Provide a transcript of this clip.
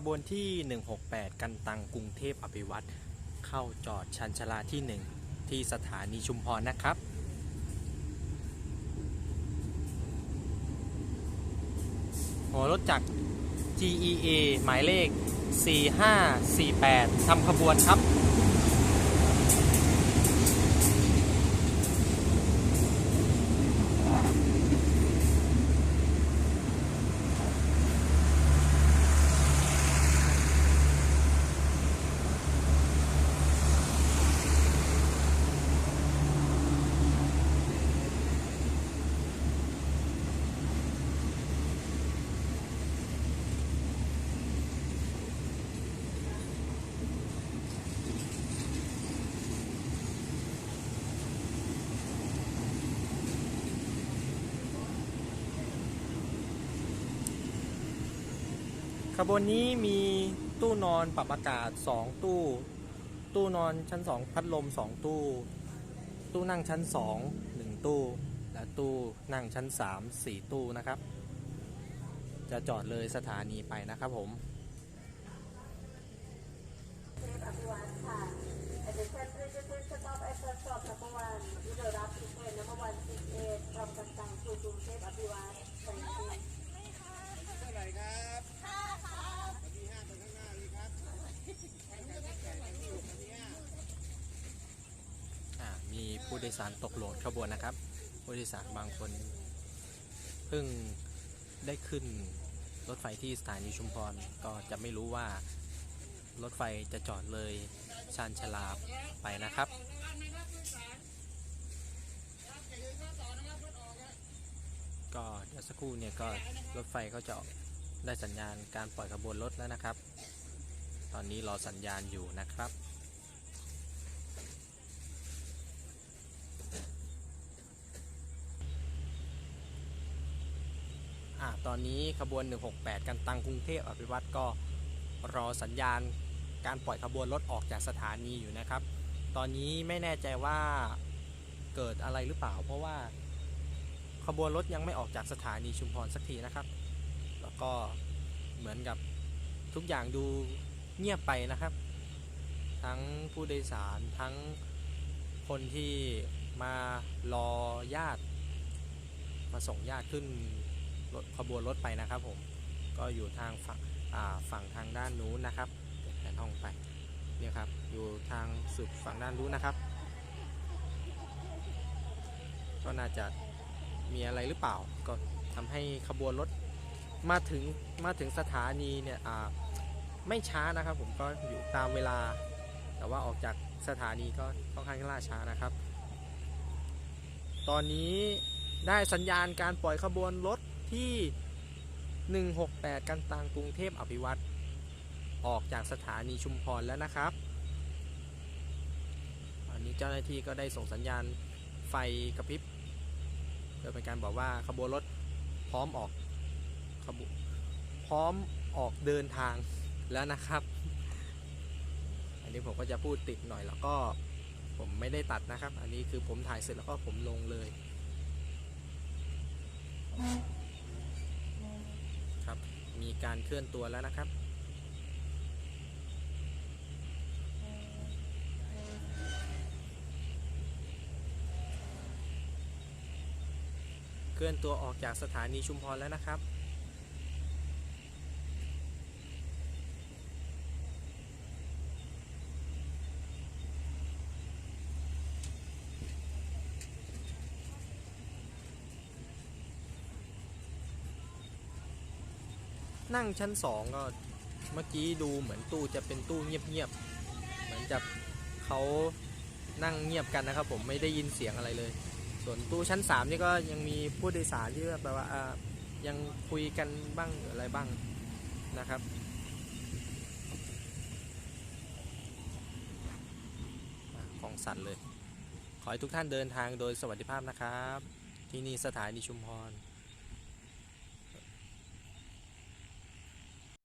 ขบวนที่ 168 กันตังกรุงเทพอภิวัตรเข้าจอดชันชาลาที่ 1 ที่สถานีชุมพรนะครับหัวรถจักร GEA หมายเลข 4548ทำขบวนครับ ขบวนนี้มีตู้นอนปรับอากาศ 2 ตู้ ตู้นอนชั้น 2 พัดลม 2 ตู้ ตู้นั่งชั้น 2 1 ตู้ และตู้นั่งชั้น 3 4 ตู้นะครับ จะจอดเลยสถานีไปนะครับผมเทพอภิวัตท่าไหร่ครับห้าครับมีห้าไปข้างหน้าเลยครับให้การแข่งขันที่หกอันนี้ห้า อ่ามี ผู้โดยสารตกโหลดขบวนนะครับ ผู้โดยสารบางคนเพิ่งได้ขึ้นรถไฟที่สถานีชุมพรก็จะไม่รู้ว่ารถไฟจะจอดเลยชานชลาไปนะครับก็เดี๋ยวสักครู่เนี่ยก็รถไฟเขาจะได้สัญญาณการปล่อยขบวนรถแล้วนะครับ ตอนนี้รอสัญญาณอยู่นะครับ ตอนนี้ขบวน 168 กันตังกรุงเทพอภิวัตรก็รอสัญญาณการปล่อยขบวนรถออกจากสถานีอยู่นะครับ ตอนนี้ไม่แน่ใจว่าเกิดอะไรหรือเปล่า เพราะว่าขบวนรถยังไม่ออกจากสถานีชุมพรสักทีนะครับ แล้วก็เหมือนกับทุกอย่างดูเงียบไปนะครับ ทั้งผู้โดยสารทั้งคนที่มารอญาติ มาส่งญาติขึ้น ขบวนรถไปนะครับผมก็อยู่ทางฝั่งฝั่งทางด้านนู้นนะครับแผนห้องไปเนี่ยครับอยู่ทางสุดฝั่งด้านนู้นนะครับ ก็น่าจะมีอะไรหรือเปล่า ก็ทำให้ขบวนรถมาถึงมาถึงสถานีเนี่ยไม่ช้านะครับ ผมก็อยู่ตามเวลา แต่ว่าออกจากสถานีก็ค่อนข้างล่าช้านะครับ ตอนนี้ได้สัญญาณการปล่อยขบวนรถ ที่ 168 กันตังกรุงเทพอภิวัตรออกจากสถานีชุมพรแล้วนะครับ อันนี้เจ้าหน้าที่ก็ได้ส่งสัญญาณไฟกระพริบเพื่อเป็นการบอกว่าขบวนรถพร้อมออกขบวนพร้อมออกเดินทางแล้วนะครับ อันนี้ผมก็จะพูดติดหน่อยแล้วก็ผมไม่ได้ตัดนะครับ อันนี้คือผมถ่ายเสร็จแล้วก็ผมลงเลย มีการเคลื่อนตัวแล้วนะครับเคลื่อนตัวออกจากสถานีชุมพรแล้วนะครับ นั่งชั้นสองก็เมื่อกี้ดูเหมือนตู้จะเป็นตู้เงียบๆเหมือนจะเขานั่งเงียบกันนะครับ ผมไม่ได้ยินเสียงอะไรเลย ส่วนตู้ชั้นสามนี่ก็ยังมีผู้โดยสารที่แบบว่ายังคุยกันบ้างอะไรบ้างนะครับของสั่นเลย ขอให้ทุกท่านเดินทางโดยสวัสดิภาพนะครับ ที่นี่สถานีชุมพร